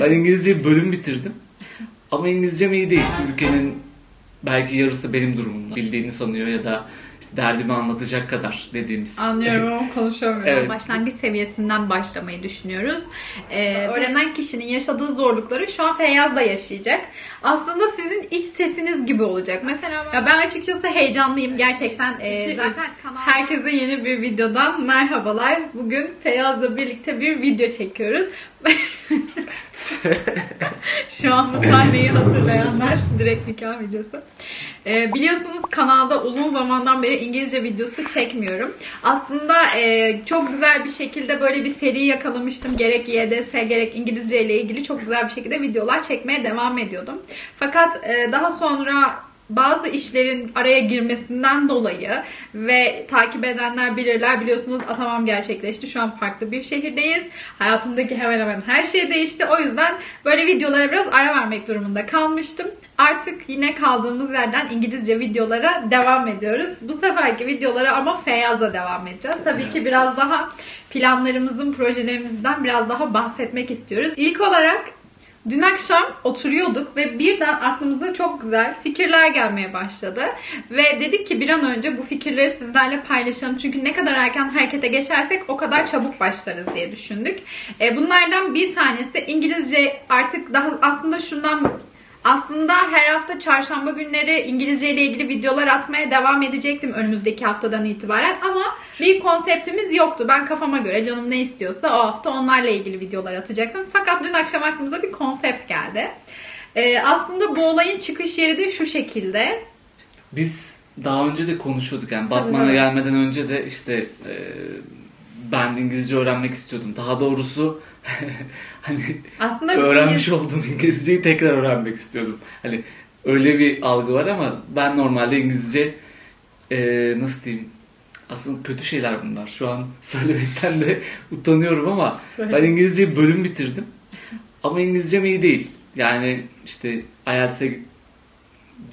Ben İngilizce bölüm bitirdim. Ama İngilizcem iyi değil. Ülkenin belki yarısı benim durumumda. Bildiğini sanıyor ya da işte derdimi anlatacak kadar dediğimiz. Anlıyorum ama konuşamıyorum. Evet. Başlangıç seviyesinden başlamayı düşünüyoruz. Ee, öğrenen kişinin yaşadığı zorlukları şu an Feyyaz da yaşayacak. Aslında sizin iç sesiniz gibi olacak. Mesela ben, ya ben açıkçası heyecanlıyım gerçekten. Ee, zaten herkese yeni bir videodan merhabalar. Bugün Feyyaz'la birlikte bir video çekiyoruz. Şu an bu sahneyi hatırlayanlar direkt nikah videosu. Ee, biliyorsunuz kanalda uzun zamandan beri İngilizce videosu çekmiyorum. Aslında e, çok güzel bir şekilde böyle bir seri yakalamıştım. Gerek YDS gerek İngilizce ile ilgili çok güzel bir şekilde videolar çekmeye devam ediyordum. Fakat e, daha sonra bazı işlerin araya girmesinden dolayı ve takip edenler bilirler biliyorsunuz atamam gerçekleşti. Şu an farklı bir şehirdeyiz. Hayatımdaki hemen hemen her şey değişti. O yüzden böyle videolara biraz ara vermek durumunda kalmıştım. Artık yine kaldığımız yerden İngilizce videolara devam ediyoruz. Bu seferki videolara ama Feyyaz'la devam edeceğiz. Tabii ki Evet. biraz daha planlarımızın, projelerimizden biraz daha bahsetmek istiyoruz. İlk olarak Dün akşam oturuyorduk ve birden aklımıza çok güzel fikirler gelmeye başladı. Ve dedik ki bir an önce bu fikirleri sizlerle paylaşalım. Çünkü ne kadar erken harekete geçersek o kadar çabuk başlarız diye düşündük. E, Bunlardan bir tanesi İngilizce artık daha aslında şundan aslında her hafta çarşamba günleri İngilizce ile ilgili videolar atmaya devam edecektim önümüzdeki haftadan itibaren ama bir konseptimiz yoktu. Ben kafama göre canım ne istiyorsa o hafta onlarla ilgili videolar atacaktım. Fakat dün akşam aklımıza bir konsept geldi. Ee, aslında bu olayın çıkış yeri de şu şekilde. Biz daha önce de konuşuyorduk yani Batman'a gelmeden önce de işte e, ben İngilizce öğrenmek istiyordum. Daha doğrusu hani Aslında öğrenmiş olduğum İngilizceyi tekrar öğrenmek istiyordum. Hani öyle bir algı var ama ben normalde İngilizce e, nasıl diyeyim aslında kötü şeyler bunlar. Şu an söylemekten de utanıyorum ama Söyle. ben İngilizce bölüm bitirdim. Ama İngilizcem iyi değil. Yani işte IELTS'e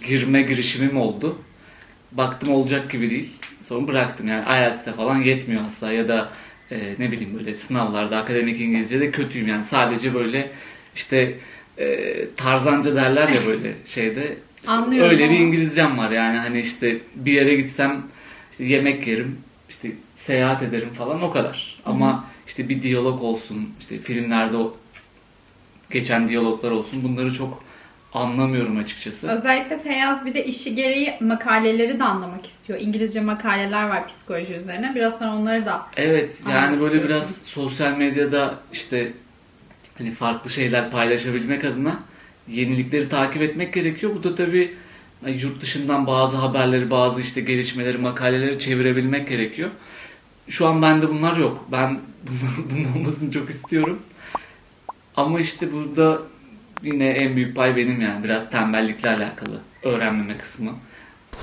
girme girişimim oldu. Baktım olacak gibi değil. Sonra bıraktım. Yani IELTS'te falan yetmiyor asla ya da e, ne bileyim böyle sınavlarda akademik İngilizce'de kötüyüm. Yani sadece böyle işte e, tarzanca derler ya böyle şeyde. İşte Anlıyorum öyle bir ama. İngilizcem var yani hani işte bir yere gitsem işte yemek yerim, işte seyahat ederim falan o kadar. Ama işte bir diyalog olsun, işte filmlerde o geçen diyaloglar olsun bunları çok anlamıyorum açıkçası. Özellikle Feyyaz bir de işi gereği makaleleri de anlamak istiyor. İngilizce makaleler var psikoloji üzerine. Biraz sonra onları da Evet yani böyle istiyorsun. biraz sosyal medyada işte hani farklı şeyler paylaşabilmek adına yenilikleri takip etmek gerekiyor. Bu da tabii hani yurt dışından bazı haberleri, bazı işte gelişmeleri, makaleleri çevirebilmek gerekiyor. Şu an bende bunlar yok. Ben bunun, bunun olmasını çok istiyorum. Ama işte burada yine en büyük pay benim yani. Biraz tembellikle alakalı öğrenmeme kısmı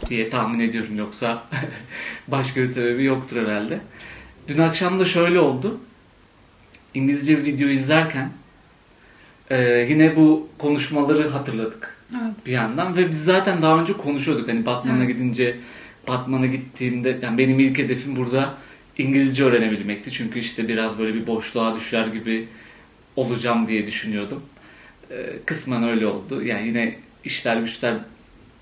diye tahmin ediyorum. Yoksa başka bir sebebi yoktur herhalde. Dün akşam da şöyle oldu. İngilizce bir video izlerken e, yine bu konuşmaları hatırladık evet. bir yandan ve biz zaten daha önce konuşuyorduk. Hani Batman'a Evet. gidince Batman'a gittiğimde yani benim ilk hedefim burada İngilizce öğrenebilmekti. Çünkü işte biraz böyle bir boşluğa düşer gibi olacağım diye düşünüyordum. Ee, kısmen öyle oldu. Yani yine işler güçler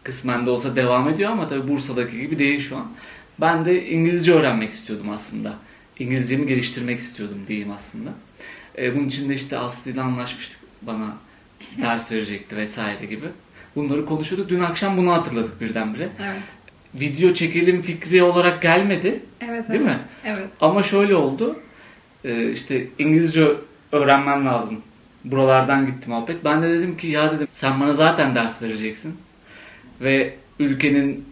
kısmen de olsa devam ediyor ama tabii Bursa'daki gibi değil şu an. Ben de İngilizce öğrenmek istiyordum aslında. İngilizcemi geliştirmek istiyordum diyeyim aslında. Ee, bunun için de işte Aslı ile anlaşmıştık. Bana ders verecekti vesaire gibi. Bunları konuşuyorduk. Dün akşam bunu hatırladık birdenbire. Evet. Video çekelim fikri olarak gelmedi. Evet. Değil evet. mi? Evet. Ama şöyle oldu. Ee, işte İngilizce öğrenmen lazım. Buralardan gitti muhabbet. Ben de dedim ki ya dedim sen bana zaten ders vereceksin. Ve ülkenin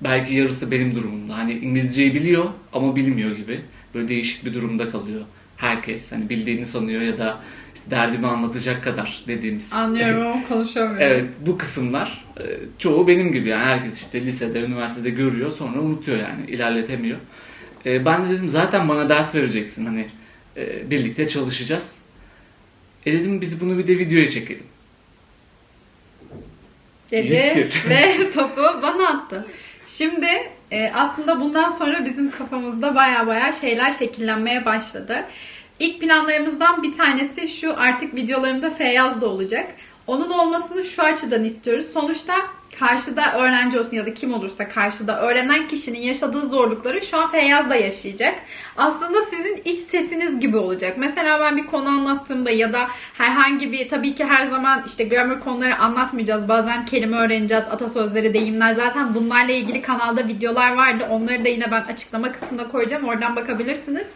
belki yarısı benim durumumda. Hani İngilizceyi biliyor ama bilmiyor gibi. Böyle değişik bir durumda kalıyor. Herkes hani bildiğini sanıyor ya da işte derdimi anlatacak kadar dediğimiz. Anlıyorum ama konuşamıyorum. Evet bu kısımlar e, çoğu benim gibi yani herkes işte lisede, üniversitede görüyor sonra unutuyor yani ilerletemiyor. E, Ben de dedim zaten bana ders vereceksin hani e, birlikte çalışacağız. E dedim biz bunu bir de videoya çekelim. Dedi ve topu bana attı. Şimdi e, aslında bundan sonra bizim kafamızda baya baya şeyler şekillenmeye başladı. İlk planlarımızdan bir tanesi şu artık videolarımda Feyyaz da olacak. Onun olmasını şu açıdan istiyoruz. Sonuçta karşıda öğrenci olsun ya da kim olursa karşıda öğrenen kişinin yaşadığı zorlukları şu an Feyyaz da yaşayacak. Aslında sizin iç sesiniz gibi olacak. Mesela ben bir konu anlattığımda ya da herhangi bir tabii ki her zaman işte grammar konuları anlatmayacağız. Bazen kelime öğreneceğiz, atasözleri, deyimler. Zaten bunlarla ilgili kanalda videolar vardı. Onları da yine ben açıklama kısmına koyacağım. Oradan bakabilirsiniz.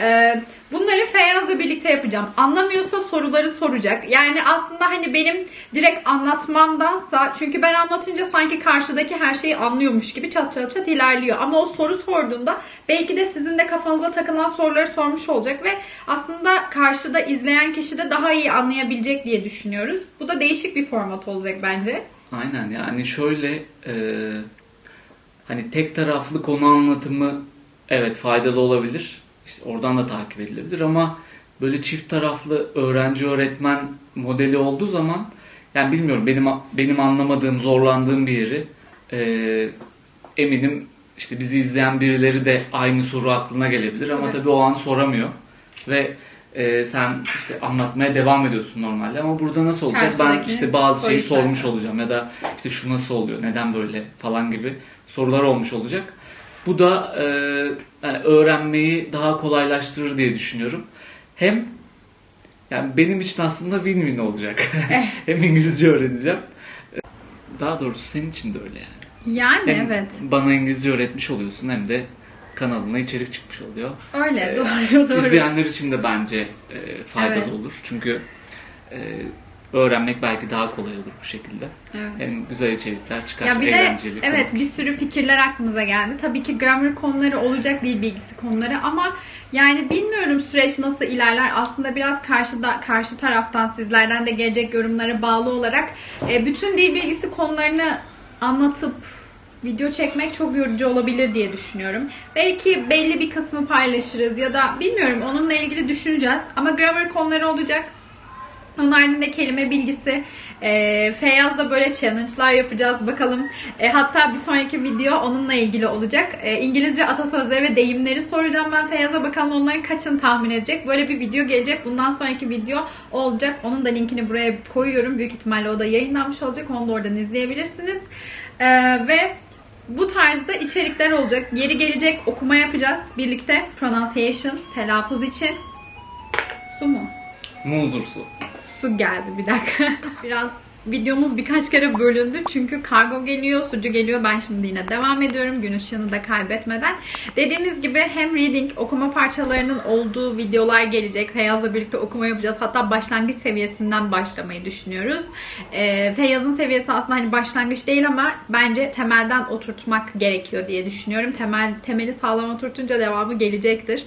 Ee, bunları Feyyaz'la birlikte yapacağım. Anlamıyorsa soruları soracak. Yani aslında hani benim direkt anlatmamdansa çünkü ben anlatınca sanki karşıdaki her şeyi anlıyormuş gibi çat çat çat ilerliyor. Ama o soru sorduğunda belki de sizin de kafanıza takılan soruları sormuş olacak ve aslında karşıda izleyen kişi de daha iyi anlayabilecek diye düşünüyoruz. Bu da değişik bir format olacak bence. Aynen yani şöyle e, hani tek taraflı konu anlatımı evet faydalı olabilir. İşte oradan da takip edilebilir ama böyle çift taraflı öğrenci öğretmen modeli olduğu zaman yani bilmiyorum benim benim anlamadığım zorlandığım bir yeri e, eminim işte bizi izleyen birileri de aynı soru aklına gelebilir ama Evet. tabii o an soramıyor ve e, sen işte anlatmaya devam ediyorsun normalde ama burada nasıl olacak ben işte bazı şeyi sormuş işareti. olacağım ya da işte şu nasıl oluyor neden böyle falan gibi sorular olmuş olacak. Bu da e, yani öğrenmeyi daha kolaylaştırır diye düşünüyorum. Hem yani benim için aslında win-win olacak. Eh. hem İngilizce öğreneceğim. Daha doğrusu senin için de öyle yani. Yani Hem evet. bana İngilizce öğretmiş oluyorsun hem de kanalına içerik çıkmış oluyor. Öyle Ee, doğru doğru. İzleyenler için de bence e, faydalı Evet. olur. Çünkü e, öğrenmek belki daha kolay olur bu şekilde. Evet. Hem güzel içerikler çıkar, Ya bir de eğlenceli. evet bir sürü fikirler aklımıza geldi. Tabii ki grammar konuları olacak dil bilgisi konuları ama yani bilmiyorum süreç nasıl ilerler. Aslında biraz karşıda karşı taraftan sizlerden de gelecek yorumlara bağlı olarak e, bütün dil bilgisi konularını anlatıp video çekmek çok yorucu olabilir diye düşünüyorum. Belki belli bir kısmı paylaşırız ya da bilmiyorum onunla ilgili düşüneceğiz. Ama grammar konuları olacak. Onun haricinde kelime bilgisi. E, Feyyaz'da böyle challenge'lar yapacağız bakalım. E, hatta bir sonraki video onunla ilgili olacak. E, İngilizce atasözleri ve deyimleri soracağım ben Feyyaz'a bakalım onların kaçını tahmin edecek. Böyle bir video gelecek. Bundan sonraki video olacak. Onun da linkini buraya koyuyorum. Büyük ihtimalle o da yayınlanmış olacak. Onu da oradan izleyebilirsiniz. E, ve bu tarzda içerikler olacak. Yeri gelecek okuma yapacağız birlikte. Pronunciation, telaffuz için. Su mu? Muzdur su. Su geldi bir dakika. Biraz videomuz birkaç kere bölündü çünkü kargo geliyor, sucu geliyor. Ben şimdi yine devam ediyorum gün ışığını da kaybetmeden. Dediğimiz gibi hem reading, okuma parçalarının olduğu videolar gelecek. Feyyaz'la birlikte okuma yapacağız. Hatta başlangıç seviyesinden başlamayı düşünüyoruz. Ee, Feyyaz'ın seviyesi aslında hani başlangıç değil ama bence temelden oturtmak gerekiyor diye düşünüyorum. Temel temeli sağlam oturtunca devamı gelecektir.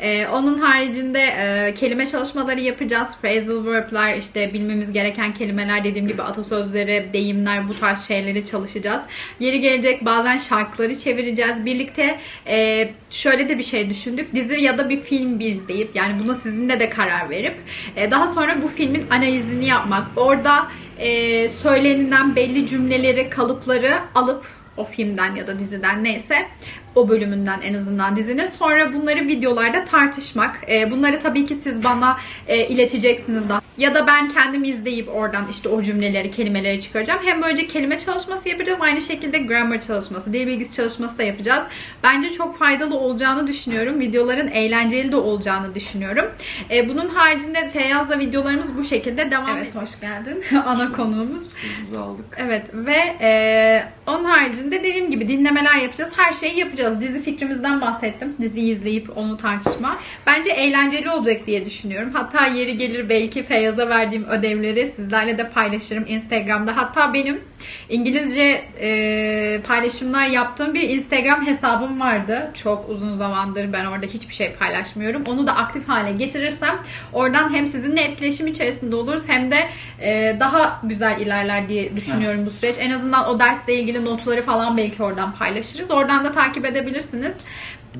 Ee, onun haricinde e, kelime çalışmaları yapacağız. Phrasal verb'ler, işte bilmemiz gereken kelimeler dediğim gibi atasözleri, deyimler bu tarz şeyleri çalışacağız. Yeri gelecek bazen şarkıları çevireceğiz. Birlikte e, şöyle de bir şey düşündük. Dizi ya da bir film bir izleyip yani buna sizinle de karar verip e, daha sonra bu filmin analizini yapmak. Orada e, söylenilen belli cümleleri, kalıpları alıp o filmden ya da diziden neyse o bölümünden en azından dizinin. Sonra bunları videolarda tartışmak. E, bunları tabii ki siz bana e, ileteceksiniz daha. Ya da ben kendim izleyip oradan işte o cümleleri, kelimeleri çıkaracağım. Hem böylece kelime çalışması yapacağız. Aynı şekilde grammar çalışması, dil bilgisi çalışması da yapacağız. Bence çok faydalı olacağını düşünüyorum. Videoların eğlenceli de olacağını düşünüyorum. E, bunun haricinde Feyyaz'la videolarımız bu şekilde devam Evet hoş geldin. Ana konuğumuz. Suyumuzu aldık. Evet ve e, onun haricinde dediğim gibi dinlemeler yapacağız. Her şeyi yapacağız. Dizi fikrimizden bahsettim. Diziyi izleyip onu tartışma. Bence eğlenceli olacak diye düşünüyorum. Hatta yeri gelir belki Feyyaz'a verdiğim ödevleri sizlerle de paylaşırım Instagram'da. Hatta benim İngilizce e, paylaşımlar yaptığım bir Instagram hesabım vardı. Çok uzun zamandır ben orada hiçbir şey paylaşmıyorum. Onu da aktif hale getirirsem oradan hem sizinle etkileşim içerisinde oluruz hem de e, daha güzel ilerler diye düşünüyorum bu süreç. En azından o dersle ilgili notları falan belki oradan paylaşırız. Oradan da takip edebilirsiniz.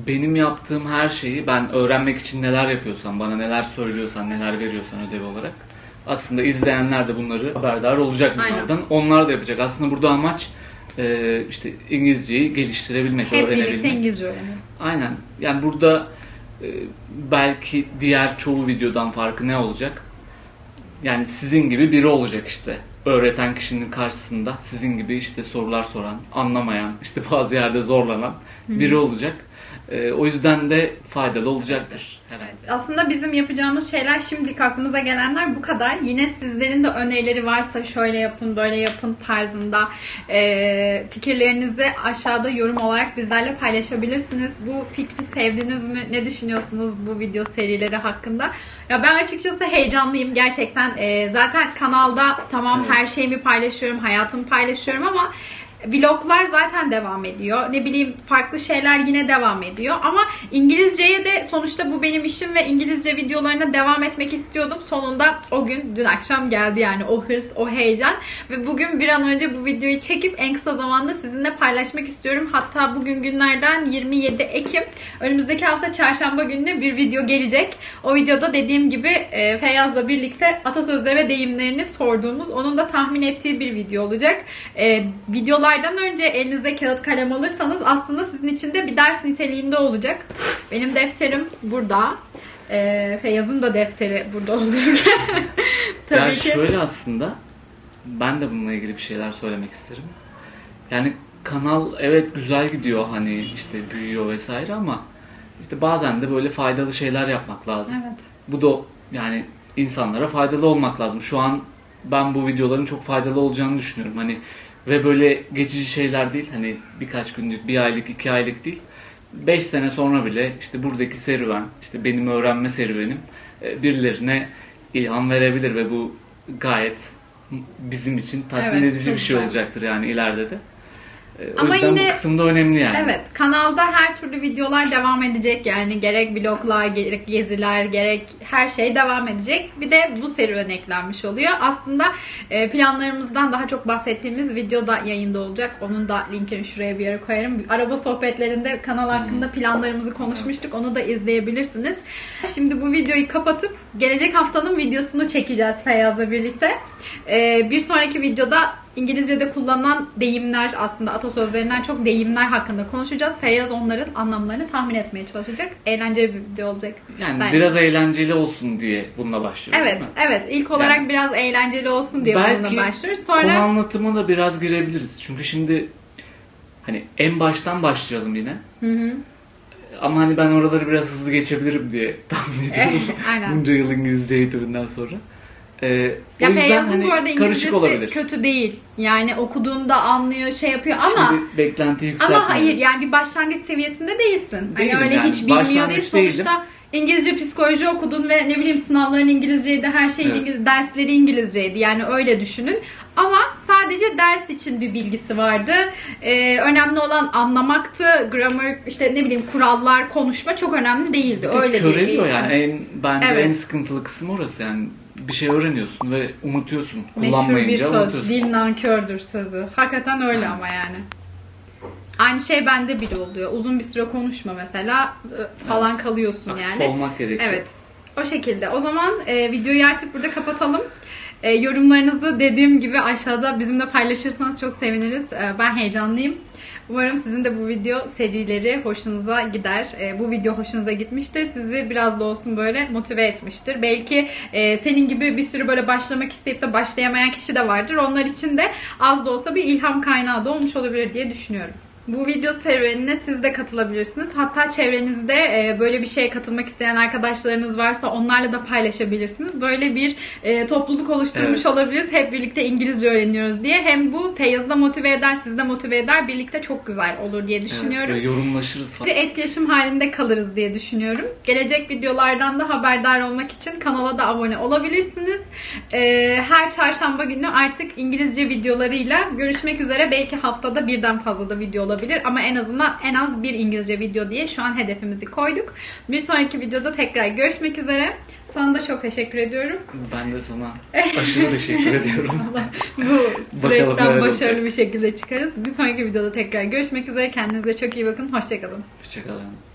Benim yaptığım her şeyi ben öğrenmek için neler yapıyorsam, bana neler söylüyorsan, neler veriyorsan ödev olarak aslında izleyenler de bunları haberdar olacak Aynen. bunlardan. Onlar da yapacak. Aslında burada amaç e, işte İngilizceyi geliştirebilmek, Hep birlikte öğrenebilmek. İngilizce öğrenelim. Aynen. Yani burada e, belki diğer çoğu videodan farkı ne olacak? Yani sizin gibi biri olacak işte. Öğreten kişinin karşısında sizin gibi işte sorular soran, anlamayan, işte bazı yerde zorlanan biri olacak. E, o yüzden de faydalı olacaktır herhalde. Aslında bizim yapacağımız şeyler şimdilik aklımıza gelenler bu kadar. Yine sizlerin de önerileri varsa şöyle yapın, böyle yapın tarzında e, fikirlerinizi aşağıda yorum olarak bizlerle paylaşabilirsiniz. Bu fikri sevdiniz mi? Ne düşünüyorsunuz bu video serileri hakkında? Ya ben açıkçası heyecanlıyım gerçekten. E, zaten kanalda tamam Evet. her şeyimi paylaşıyorum, hayatımı paylaşıyorum ama Vloglar zaten devam ediyor. Ne bileyim farklı şeyler yine devam ediyor. Ama İngilizceye de sonuçta bu benim işim ve İngilizce videolarına devam etmek istiyordum. Sonunda o gün dün akşam geldi yani o hırs, o heyecan. Ve bugün bir an önce bu videoyu çekip en kısa zamanda sizinle paylaşmak istiyorum. Hatta bugün günlerden 27 Ekim. Önümüzdeki hafta çarşamba gününe bir video gelecek. O videoda dediğim gibi e, Feyyaz'la birlikte atasözleri ve deyimlerini sorduğumuz, onun da tahmin ettiği bir video olacak. E, videolardan önce elinize kağıt kalem alırsanız aslında sizin için de bir ders niteliğinde olacak. Benim defterim burada. E, Feyyaz'ın da defteri burada olacak. Tabii yani ki. şöyle aslında ben de bununla ilgili bir şeyler söylemek isterim. Yani kanal evet güzel gidiyor hani işte büyüyor vesaire ama işte bazen de böyle faydalı şeyler yapmak lazım. Evet. Bu da yani insanlara faydalı olmak lazım. Şu an ben bu videoların çok faydalı olacağını düşünüyorum. Hani ve böyle geçici şeyler değil. Hani birkaç günlük, bir aylık, iki aylık değil. Beş sene sonra bile işte buradaki serüven, işte benim öğrenme serüvenim e, birilerine ilham verebilir ve bu gayet bizim için tatmin Evet, edici bir şey güzel. olacaktır yani ileride de. E, O Ama yüzden yine- bu kısımda önemli yani. Evet, kanalda her türlü videolar devam edecek. Yani gerek vloglar, gerek geziler, gerek her şey devam edecek. Bir de bu serüven eklenmiş oluyor. Aslında e, planlarımızdan daha çok bahsettiğimiz video da yayında olacak. Onun da linkini şuraya bir yere koyarım. Araba sohbetlerinde kanal hakkında planlarımızı konuşmuştuk. Onu da izleyebilirsiniz. Şimdi bu videoyu kapatıp gelecek haftanın videosunu çekeceğiz Feyyaz'la birlikte. E, bir sonraki videoda İngilizce'de kullanılan deyimler aslında atasözlerinden çok deyimler hakkında konuşacağız. Feyyaz onların anlamlarını tahmin etmeye çalışacak. Eğlenceli bir video olacak. Yani bence. biraz eğlenceli olsun diye bununla başlıyoruz Evet, evet. İlk olarak Yani- biraz eğlenceli olsun diye bununla başlıyoruz. Konu Sonra anlatımına da biraz girebiliriz. Çünkü şimdi hani en baştan başlayalım yine. Hı hı. Ama hani ben oraları biraz hızlı geçebilirim diye tahmin ediyorum. Aynen. Bunca yıl İngilizce eğitiminden sonra. Ee, Ya Feyyaz'ın hani bu arada İngilizcesi olabilir. kötü değil. Yani okuduğunda anlıyor, şey yapıyor ama Şimdi beklenti yükseltmeyelim. ama hayır yani bir başlangıç seviyesinde değilsin. Değilim hani öyle yani. hiç bilmiyor değil. Sonuçta İngilizce psikoloji okudun ve ne bileyim sınavların İngilizceydi, her şey Evet. İngiliz, dersleri İngilizceydi. Yani öyle düşünün. Ama sadece ders için bir bilgisi vardı. Ee, önemli olan anlamaktı. Grammar, işte ne bileyim kurallar, konuşma çok önemli değildi. Bir öyle bir yani. En, bence Evet. en sıkıntılı kısım orası yani. Bir şey öğreniyorsun ve unutuyorsun. Meşhur bir söz. unutuyorsun. Dil nankördür sözü. Hakikaten öyle ama yani. Aynı şey bende bile oluyor. Uzun bir süre konuşma mesela e, falan Evet. kalıyorsun Aktif yani. olmak gerekiyor. Evet. O şekilde. O zaman e, videoyu artık burada kapatalım. E, yorumlarınızı dediğim gibi aşağıda bizimle paylaşırsanız çok seviniriz. E, ben heyecanlıyım. Umarım sizin de bu video serileri hoşunuza gider. E, bu video hoşunuza gitmiştir. Sizi biraz da olsun böyle motive etmiştir. Belki e, senin gibi bir sürü böyle başlamak isteyip de başlayamayan kişi de vardır. Onlar için de az da olsa bir ilham kaynağı da olmuş olabilir diye düşünüyorum. Bu video serüvenine siz de katılabilirsiniz. Hatta çevrenizde e, böyle bir şeye katılmak isteyen arkadaşlarınız varsa onlarla da paylaşabilirsiniz. Böyle bir e, topluluk oluşturmuş Evet. olabiliriz. Hep birlikte İngilizce öğreniyoruz diye. Hem bu Feyyaz'ı da motive eder, sizi de motive eder. Birlikte çok güzel olur diye Evet, düşünüyorum. ve yorumlaşırız etkileşim halinde kalırız diye düşünüyorum. Gelecek videolardan da haberdar olmak için kanala da abone olabilirsiniz. Ee, her çarşamba günü artık İngilizce videolarıyla görüşmek üzere. Belki haftada birden fazla da video olabilir ama en azından en az bir İngilizce video diye şu an hedefimizi koyduk. Bir sonraki videoda tekrar görüşmek üzere. Sana da çok teşekkür ediyorum. Ben de sana aşırı teşekkür ediyorum. Bu süreçten başarılı bir şekilde çıkarız. Bir sonraki videoda tekrar görüşmek üzere. Kendinize çok iyi bakın. Hoşçakalın. Hoşçakalın.